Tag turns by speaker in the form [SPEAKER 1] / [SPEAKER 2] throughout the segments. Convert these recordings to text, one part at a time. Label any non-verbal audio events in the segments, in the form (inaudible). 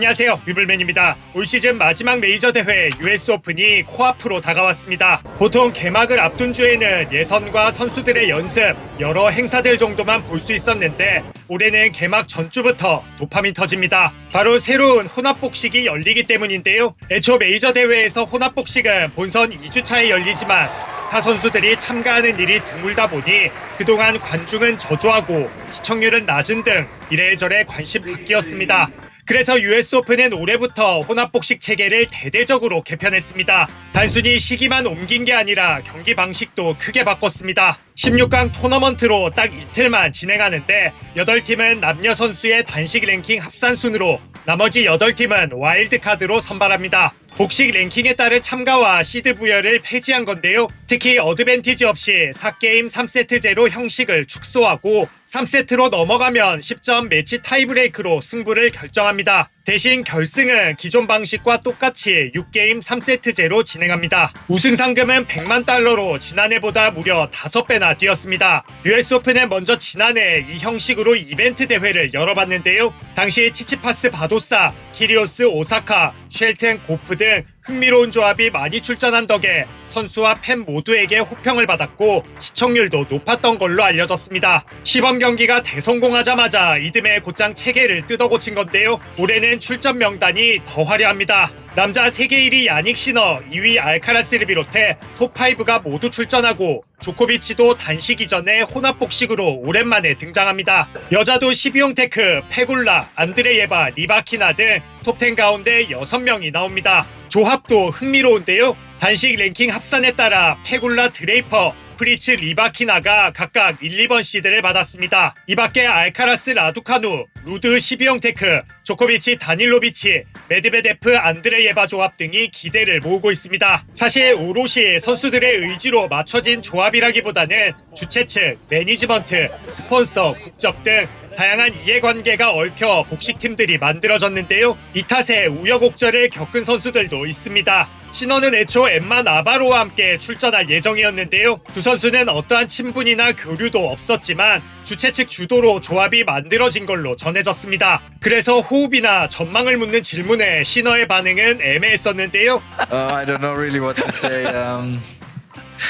[SPEAKER 1] 안녕하세요. 위블맨입니다. 올 시즌 마지막 메이저 대회 US 오픈이 코앞으로 다가왔습니다. 보통 개막을 앞둔 주에는 예선과 선수들의 연습 여러 행사들 정도만 볼 수 있었는데 올해는 개막 전주부터 도파민 터집니다. 바로 새로운 혼합복식이 열리기 때문인데요. 애초 메이저 대회에서 혼합복식은 본선 2주차에 열리지만 스타 선수들이 참가하는 일이 드물다 보니 그동안 관중은 저조하고 시청률은 낮은 등 이래저래 관심 바뀌었습니다 그래서 US 오픈은 올해부터 혼합복식 체계를 대대적으로 개편했습니다. 단순히 시기만 옮긴 게 아니라 경기 방식도 크게 바꿨습니다. 16강 토너먼트로 딱 이틀만 진행하는데 8팀은 남녀 선수의 단식 랭킹 합산 순으로 나머지 8팀은 와일드카드로 선발합니다. 복식 랭킹에 따른 참가와 시드 부여를 폐지한 건데요. 특히 어드밴티지 없이 4게임 3세트제로 형식을 축소하고 3세트로 넘어가면 10점 매치 타이브레이크로 승부를 결정합니다. 대신 결승은 기존 방식과 똑같이 6게임 3세트제로 진행합니다. 우승 상금은 100만 달러로 지난해보다 무려 5배나 뛰었습니다. US 오픈은 먼저 지난해 이 형식으로 이벤트 대회를 열어봤는데요. 당시 치치파스 바도사, 키리오스 오사카, 쉘튼 고프 등 흥미로운 조합이 많이 출전한 덕에 선수와 팬 모두에게 호평을 받았고 시청률도 높았던 걸로 알려졌습니다. 시범 경기가 대성공하자마자 이듬해 곧장 체계를 뜯어 고친 건데요. 올해는 출전 명단이 더 화려합니다. 남자 세계 1위 야닉 시너, 2위 알카라스를 비롯해 톱5가 모두 출전하고 조코비치도 단식 이전에 혼합복식으로 오랜만에 등장합니다. 여자도 12용 테크, 페굴라, 안드레 예바, 리바키나 등 톱10 가운데 6명이 나옵니다. 조합도 흥미로운데요. 단식 랭킹 합산에 따라 페굴라 드레이퍼, 프리츠 리바키나가 각각 1, 2번 시드를 받았습니다. 이 밖에 알카라스 라두카누, 루드 12용 테크, 조코비치 다닐로비치, 메드베데프 안드레 예바 조합 등이 기대를 모으고 있습니다. 사실 오롯이 선수들의 의지로 맞춰진 조합이라기보다는 주최 측, 매니지먼트, 스폰서, 국적 등 다양한 이해관계가 얽혀 복식팀들이 만들어졌는데요. 이 탓에 우여곡절을 겪은 선수들도 있습니다. 신원은 애초 엠마 나바로와 함께 출전할 예정이었는데요. 두 선수는 어떠한 친분이나 교류도 없었지만 주최 측 주도로 조합이 만들어진 걸로 전해졌습니다. 그래서 호흡이나 전망을 묻는 질문에 신어의 반응은 애매했었는데요.
[SPEAKER 2] Uh, I don't know really what to say. Um,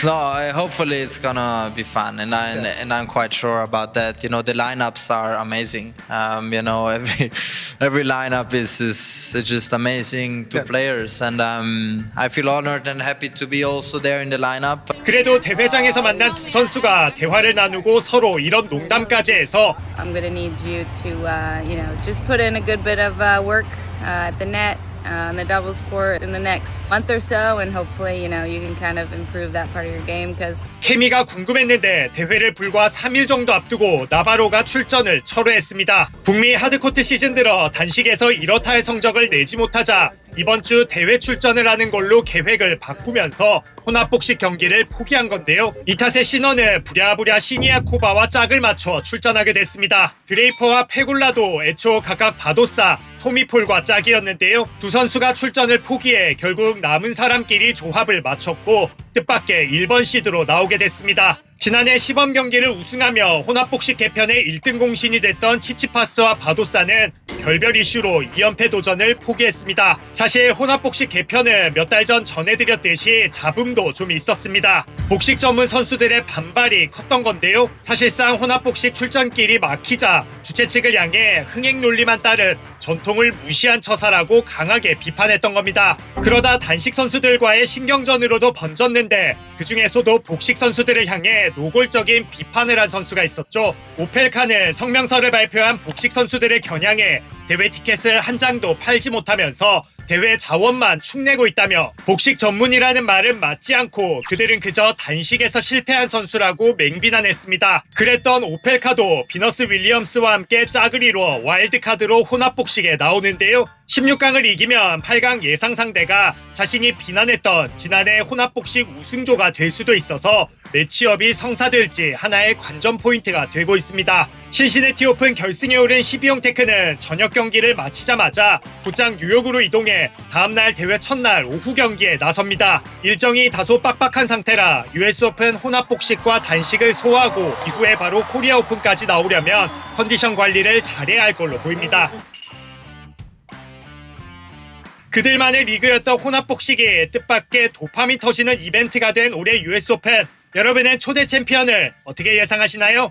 [SPEAKER 2] no, I, hopefully it's gonna be fun, and I and I'm quite sure about that. You know, the lineups are amazing. Um, you know, every (laughs) every lineup is is just amazing to players, and um, I feel honored and happy to be also there in the lineup.
[SPEAKER 1] 그래도 대회장에서 만난 두 선수가 대화를 나누고 서로 이런 농담까지 해서
[SPEAKER 3] I'm going to need you to, uh, you know, just put in a good bit of uh, work uh, at the net, uh, On the doubles court in the next month or so, and hopefully, you know, you can kind of improve that part of your game because
[SPEAKER 1] 케미가 궁금했는데 대회를 불과 3일 정도 앞두고 나바로가 출전을 철회했습니다. 북미 하드코트 시즌 들어 단식에서 이렇다 할 성적을 내지 못하자 이번 주 대회 출전을 하는 걸로 계획을 바꾸면서 혼합복식 경기를 포기한 건데요. 이 탓에 신원은 부랴부랴 시니아 코바와 짝을 맞춰 출전하게 됐습니다. 드레이퍼와 페굴라도 애초 각각 바도사, 토미폴과 짝이었는데요. 두 선수가 출전을 포기해 결국 남은 사람끼리 조합을 맞췄고 뜻밖의 1번 시드로 나오게 됐습니다. 지난해 시범 경기를 우승하며 혼합복식 개편의 1등 공신이 됐던 치치파스와 바도사는 결별 이슈로 2연패 도전을 포기했습니다. 사실 혼합복식 개편은 몇 달 전 전해드렸듯이 잡음도 좀 있었습니다. 복식 전문 선수들의 반발이 컸던 건데요. 사실상 혼합복식 출전길이 막히자 주최 측을 향해 흥행 논리만 따른 전통을 무시한 처사라고 강하게 비판했던 겁니다. 그러다 단식 선수들과의 신경전으로도 번졌는데 그 중에서도 복식 선수들을 향해 노골적인 비판을 한 선수가 있었죠. 오펠카는 성명서를 발표한 복식 선수들을 겨냥해 대회 티켓을 한 장도 팔지 못하면서 대회 자원만 축내고 있다며 복식 전문이라는 말은 맞지 않고 그들은 그저 단식에서 실패한 선수라고 맹비난했습니다. 그랬던 오펠카도 비너스 윌리엄스와 함께 짝을 이루어 와일드카드로 혼합복식에 나오는데요. 16강을 이기면 8강 예상 상대가 자신이 비난했던 지난해 혼합복식 우승조가 될 수도 있어서 매치업이 성사될지 하나의 관전 포인트가 되고 있습니다. 신시내티 오픈 결승에 오른 12용 테크는 저녁 경기를 마치자마자 곧장 뉴욕으로 이동해 다음날 대회 첫날 오후 경기에 나섭니다. 일정이 다소 빡빡한 상태라 US 오픈 혼합복식과 단식을 소화하고 이후에 바로 코리아 오픈까지 나오려면 컨디션 관리를 잘해야 할 걸로 보입니다. 그들만의 리그였던 혼합복식이 뜻밖의 도파민 터지는 이벤트가 된 올해 US 오픈. 여러분은 초대 챔피언을 어떻게 예상하시나요?